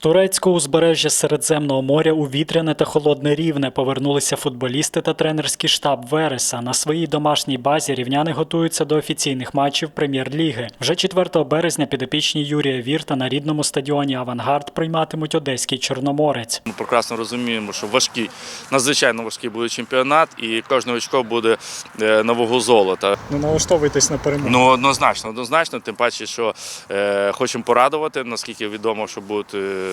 турецького узбережжя Середземного моря у вітряне та холодне рівне повернулися футболісти та тренерський штаб Вереса. На своїй домашній базі рівняни готуються до офіційних матчів прем'єр-ліги. Вже 4 березня підопічні Юрія Вірта на рідному стадіоні Авангард прийматимуть одеський Чорноморець. Ми прекрасно розуміємо, що важкий, надзвичайно важкий буде чемпіонат, і кожне очко буде е, на вагу золота. Ну налаштовуйтесь на перемогу. Ну однозначно, однозначно, тим паче, що е, хочемо порадувати, наскільки відомо, що будуть, е,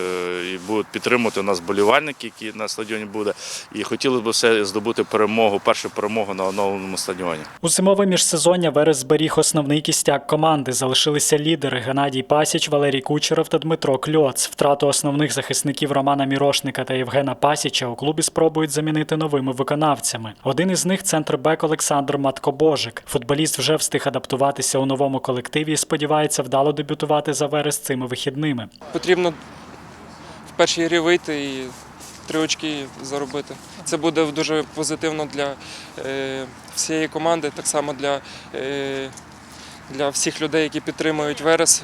і будуть підтримувати нас болівальники, які на стадіоні буде. І хотіли б все здобути перемогу, першу перемогу на оновленому стадіоні. У зимове міжсезоння Верес зберіг основний кістяк команди. Залишилися лідери Геннадій Пасіч, Валерій Кучеров та Дмитро Кльоц. Втрату основних захисників Романа Мірошника та Євгена Пасіча у клубі спробують замінити новими виконавцями. Один із них центрбек Олександр Маткобожик. Футболіст вже встиг адаптуватися у новому колективі і сподівається вдало дебютувати за Верес цими вихідними. Потрібно першій грі вийти і три очки заробити. Це буде дуже позитивно для е, всієї команди, так само для, е, для всіх людей, які підтримують Верес,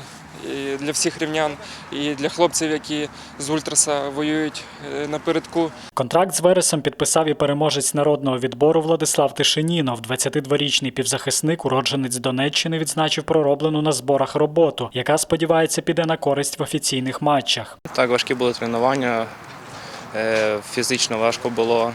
і для всіх рівнян, і для хлопців, які з Ультраса воюють е, напередку. Контракт з Вересом підписав і переможець народного відбору Владислав Тишинінов. 22-річний півзахисник, уродженець Донеччини, відзначив пророблену на зборах роботу, яка сподівається піде на користь в офіційних матчах. Так, важкі були тренування, е, фізично важко було.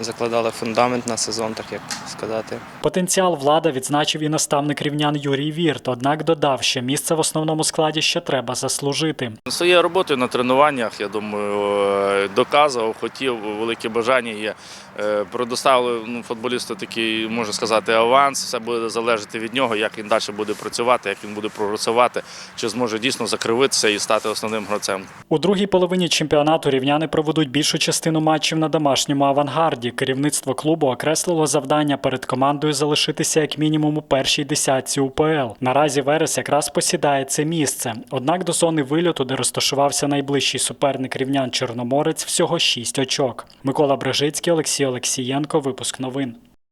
Закладали фундамент на сезон, так як сказати. Потенціал влада відзначив і наставник рівнян Юрій Вірт. Однак додав, що місце в основному складі ще треба заслужити. Своєю роботою на тренуваннях, я думаю, доказував, хотів, велике бажання є. Е, Предоставили ну, футболісту такий, можна сказати, аванс. Все буде залежати від нього, як він далі буде працювати, як він буде прогресувати, чи зможе дійсно закривитися і стати основним гравцем. У другій половині чемпіонату рівняни проведуть більшу частину матчів на домашньому авангарді. Керівництво клубу окреслило завдання перед командою залишитися як мінімум у першій десятці УПЛ. Наразі Верес якраз посідає це місце. Однак до зони вильоту, де розташувався найближчий суперник рівнян Чорноморець, всього 6 очок. Микола Брежицький, Олексій Олексієнко. Випуск новин.